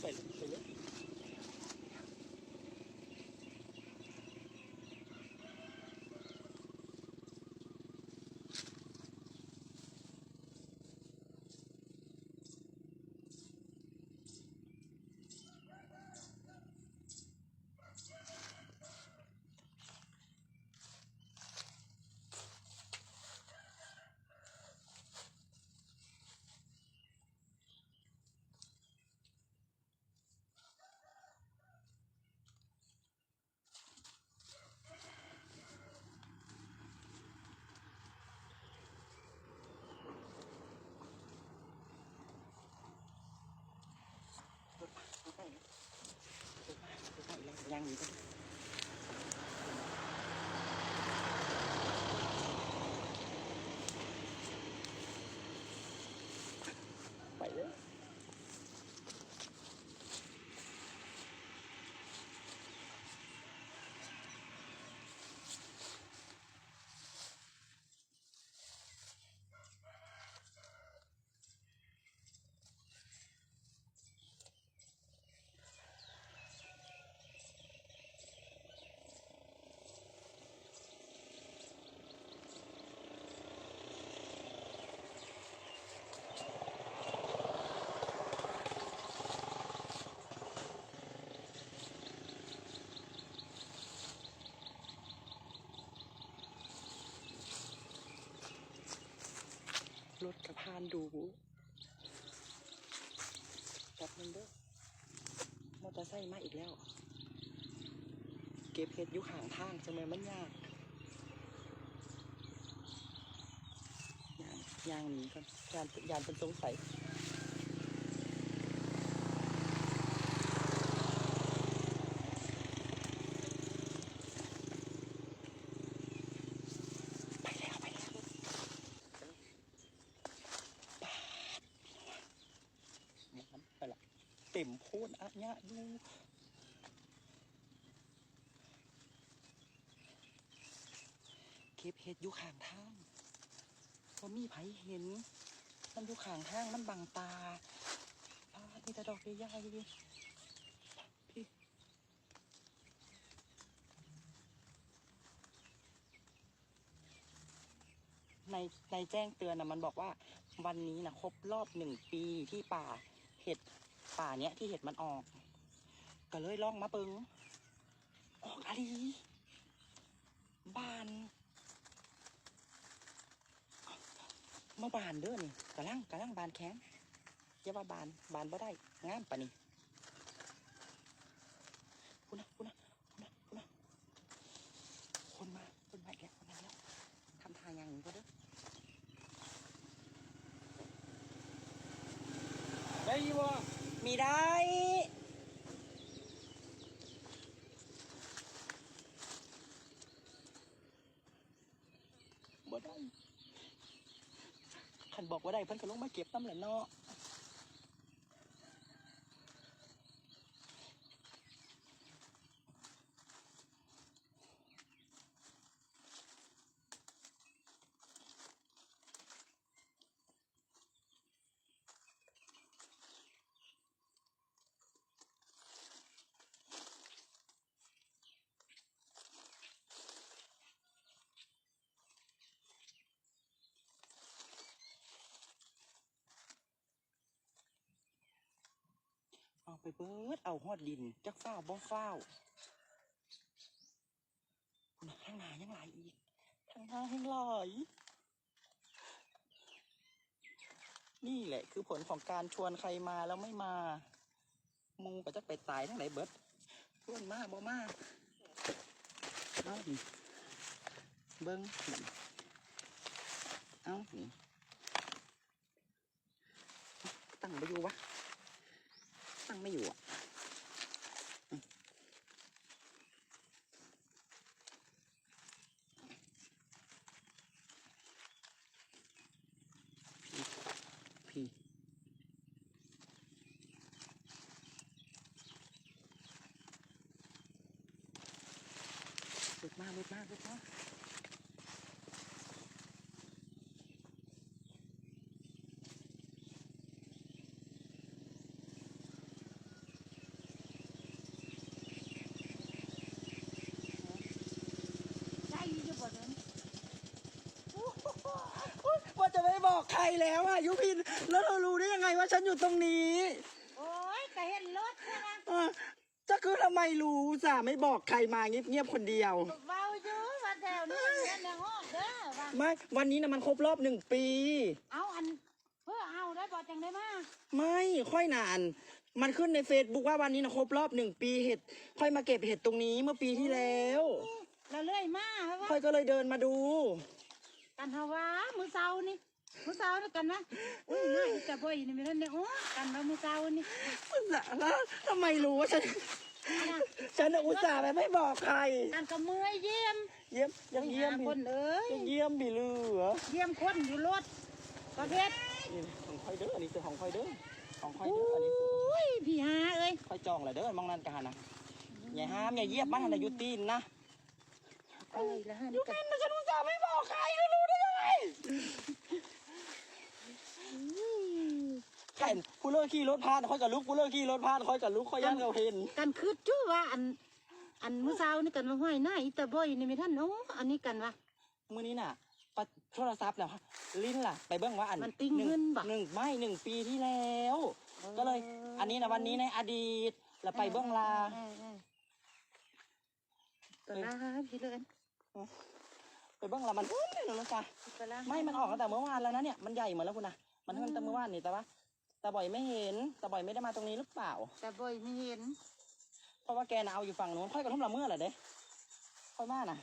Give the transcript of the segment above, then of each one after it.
ไปเล ยังอยู่กันไป ดูจับมันเด้อมอเตอร์ไซค์มาอีกแล้ว เก็บเห็ดอยู่ห่างทางจะไหมมันยากยางยางหนีก่อนยานยานเป็นสงสัย ไปแล้วไปแล้วมันไปละเต็มโพนอะเนี่ยดูเก็บเห็ดอยู่ข้างทางพอมีไผเห็น มันอยู่ข้างทางมันบังตาพาที่ตะดอกใหญ่พี่ในในแจ้งเตือนนะมันบอกว่าวันนี้นะครบรอบหนึ่งปีที่ป่าเห็ด ป่าเนี้ยที่เห็ดมันออก ก็เลยล่องมาเบิงออกอะไรบานเมื่อบานเด้อนี่กำลังกำลังบานแข็งอย่าว่าบานบานบ่ได้งามปะนี่พูดนะพูดนะพูดนะพูดนะคนมาคนมาอีกแล้วคนมาแล้วทำทางอย่างนี้ก็เด้อได้ยี่บ่ มีได้บ่ได้ขันบอกว่าได้เพิ่นก็ลงมาเก็บน้ำแหละเนาะ ไปเบิดเอาหอดดินจักฟ้าบ่ฟ้าคุณข้างหน้ายังหลายอีกข้างหน้ายังหลายนี่แหละคือผลของการชวนใครมาแล้วไม่มามูก็จะไปตายทั้งไหนเบิดชวนมาบ่มาเอาเบิ้งเอาตั้งไปอยู่วะ ดมากเลยครับว่าจะไม่บอกใครแล้วอะยุพิน แล้วเธอรู้ได้ยังไงว่าฉันอยู่ตรงนี้ โอ้ยแต่เห็นรถใช่ไหม จะคือทำไมรู้จ่าไม่บอกใครมาเงียบๆคนเดียว เบาอยู่ว่าแถวนี้มันในห้องเด้อว่าไม่ วันนี้นะมันครบรอบหนึ่งปี เอาอันเพื่อเอาได้บอกจังได้มาไม่ค่อยนาน มันขึ้นในเฟซบุ๊กว่าวันนี้นะครบรอบหนึ่งปีเห็ด ค่อยมาเก็บเห็ดตรงนี้เมื่อปีที่แล้ว เราเลื่อยมาเพราะว่าค่อยก็เลยเดินมาดู กันฮาวามือเสานี่ มือเสานี่กันนะอุ้ยง่าจะบ่อยนี่ไม่ทันเนี่ยโอ้กันว่ามือเสานี่แล้วทำไมรู้ว่าฉัน ฉันน่ะอุตส่าห์ไปไม่บอกใคร กันก็มือเยี่ยมเยี่ยมยังเยี่ยมหาอีคนเอ้ยยังเยี่ยมบีเหลือเยี่ยมคนอยู่รถประเภทนี่ของค่อยเด้ออันนี้คือของค่อยเด้อของค่อยเด้ออันนี้คืออุ้ยพี่ฮาเอ้ยคอยจองเลยเด้อมองนั่นกันนะอย่าห้ามอย่าเยียบมันนะยุตีนนะอยแล้วฮะยุนี่กันตีนนะฉันอุตส่าห์ไม่บอกใครแล้วรู้ได้ยังไง เห็นผู้เลิกขี่รถพานค่อยกับลุกผู้เลิกขี่รถพานค่อยกับลุกค่อยย่านเขาเห็นกันคือจู้ว่าอัน อันมือเสานี่กันว่าห้อยหน้าอีตาบ่อยนี่ไม่ทันโอ้อันนี้กันว่ามื้อนี้น่ะปัดโทรศัพท์แล้วลิ้นล่ะ ไปเบิ่งว่าอันมันติ้งหเงินบ่หนึ่งไม่หนึ่งปีที่แล้ว ก็เลย อันนี้นะวันนี้ในอดีตแล้วไปเบื้องลาเออเออก็ลาพี่เลยไปเบื้องลามันอุ้ยเลยแล้วจ้ะก็ลาไม่มันออกตั้งแต่เมื่อวานแล้วนะเนี่ยมันใหญ่เหมือนแล้วคุณนะมันเพิ่งตั้งแต่เมื่อวานนี่แต่ว่า ตาบ่อยไม่เห็นตาบ่อยไม่ได้มาตรงนี้หรือเปล่า แต่บ่อยไม่เห็น เพราะว่าแกน่ะเอาอยู่ฝั่งนู้นค่อยกับทุ่มละเมื่อแหละเด้ค่อยว่าน่ะ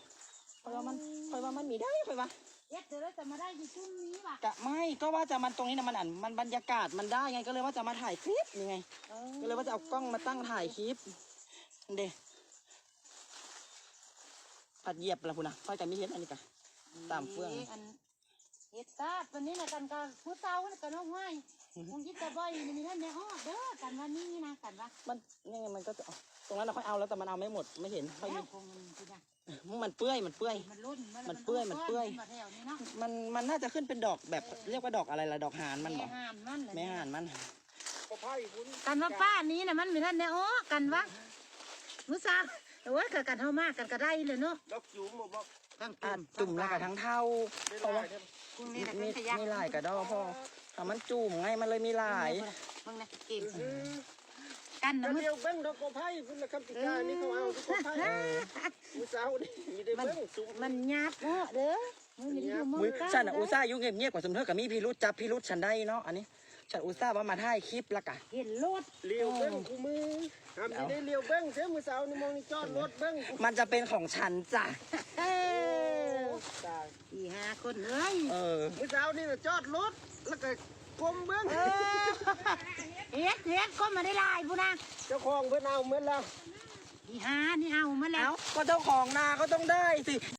ค่อยว่ามันค่อยว่ามันมีได้ค่อยว่าเย็ดเดี๋ยวเราจะมาได้อยู่ช่วงนี้ว่ะกะไม่ก็ว่าจะมันตรงนี้นะมันอันมันบรรยากาศมันได้ไงก็เลยว่าจะมาถ่ายคลิปนี่ไงเออก็เลยว่าจะเอากล้องมาตั้งถ่ายคลิปเด้ปัดเหยียบละคุณนะค่อยกันไม่เห็นอันนี้กะตามเฟื่องอันเฮ็ดตาดวันนี้นะกันก็ผู้เฒ่านี่กันน้องห้อย คงยิดแต่บ่อยนี่มีท่านในห้องเด้อกันวันนี้นะกันว่ามันนี่ไงมันก็จะเอาตรงนั้นเราค่อยเอาแล้วแต่มันเอาไม่หมดไม่เห็นค่อยแล้มีวคงมันคือนะมันเปื้อยมันเปื้อย มันรุ่นมันเปื่อยมันเปื่อยมาแถวนี้เนาะมันมันน่าจะขึ้นเป็นดอกแบบเรียกว่าดอกอะไรล่ะดอกหานมันบแม่อกห่านมันเลยแม่หานมันกันว่าป้านี้นะมันมีท่านในอ้อกันว่ามุสาแต่ว่ากับกันเท่ามากกันก็ได้เลยเนาะ ดอกจุ๋มบ่บอก ทั้งอะจุ่มแล้วกับทั้งเท่าได้เพราะหลาว่ายเด้อพรุ่งมีนี้นะมีขยะมีหลายกระดอกพ่อถ้ามันจุ่มไงมันเลยมีหลายมึงนะเกมอือกันกันะนมึงเดียวเบิ่งดอกกอไผ่พุ่นละคำติกานี่เขาเอาดอกกอไผ่มื้อเช้านี่มีได้เบิ่งจุ๋มมันหยาบเนาะเด้อมึงอย่าได้ดูมึงมือกันฉันอะอุตส่าห์อยุ่งเงียบๆกว่าสมเธอกับมีพิรุษจับพิรุษฉันได้เนาะอันนี้ฉันอุตส่าห์ว่ามาถ่ายคลิปละกะเห็นรถเลี้ยวเบิ่งคู่มือทำสิได้เลี้ยวเบิ่งเสียมื้อเช้านี่มองนี่จอดรถเบิ่งมันจะเป็นของฉันจ้ะเออ ตายสี่ห้าคนเอ้ยเออมื้อเช้านี่น่ะจอดรถแล้วก็ก้มเบิ่งเออเฮ็ดเฮ็ดก็มาได้หลายบุนะเจ้าของเพิ่นเอาหมดแล้วสี่ห้านี่เอามาแล้วเอ้าก็เจ้าของนาก็ต้องได้สิ